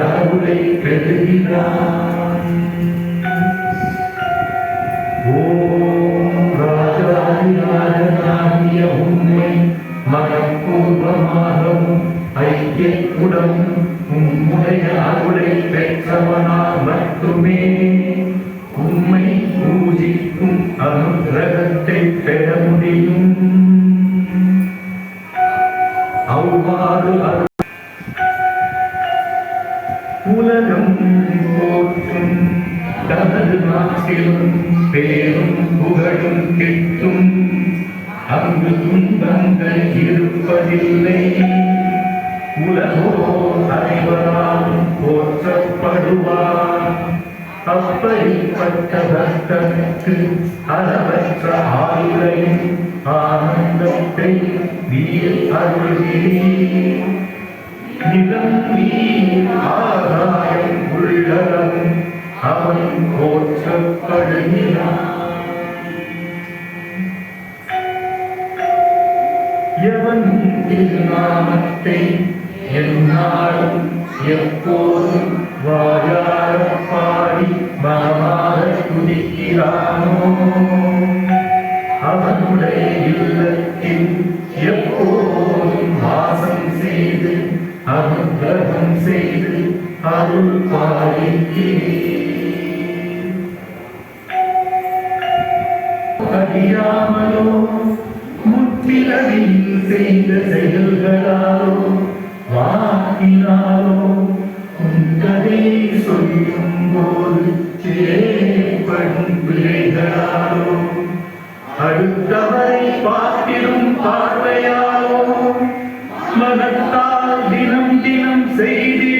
கடவுளை பெறுகிறான் ஓம் ராஜாதிராஜனாகிய உண்மை மனப்பூர்வமாகவும் ஐக்கியத்துடன் உம்முடைய அருளை பெற்றவனால் மட்டுமே உண்மை பூஜிக்கும் அனுகிரகத்தை பெற முடியும் அவ்வாறு உலகம் போற்றும். தனது நாட்டிலும் பேரும் புகழும் கிட்டும். அங்கு துன்பங்கள் இருப்பதில்லை. உலகோ அனைவரால் போற்றப்படுவார். அப்படிப்பட்ட பக்தனுக்கு அளவற்ற ஆயுளையும் ஆனந்தத்தை நீர் அருள்கிறீர். நிலம் நீர் ஆகாயம் உள்ளவன் அவன் போற்றப்படுகிறான் எவன் திருநாமத்தை எந்நாளும் எப்போதும் வாயார பாடி மனமாக துதிக்கிறானோ? அவனுடைய இல்லத்தில் அறியாமலோ முற்றிலவில் செய்த செயல்களாலோ வாக்கினாலோ உங்களை சொல்லும் போது ஏற்படும் விளைகளாலோ அடுத்தவரை பார்த்திடும் பார்வையாலோ மனத்தால் தினம் தினம் செய்தி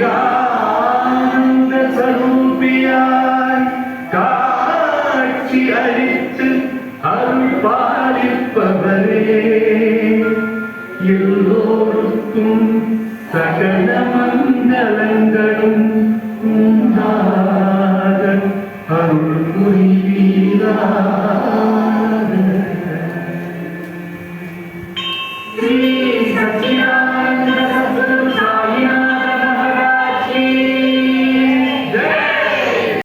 சிதானந்த சரூபியாய் காட்சி அளித்து அருள் பாலிப்பவரே எல்லோருக்கும் சகல மண்டலங்களும் உண்டாக அருள் புரிவீராக ஸ்ரீ சத்யா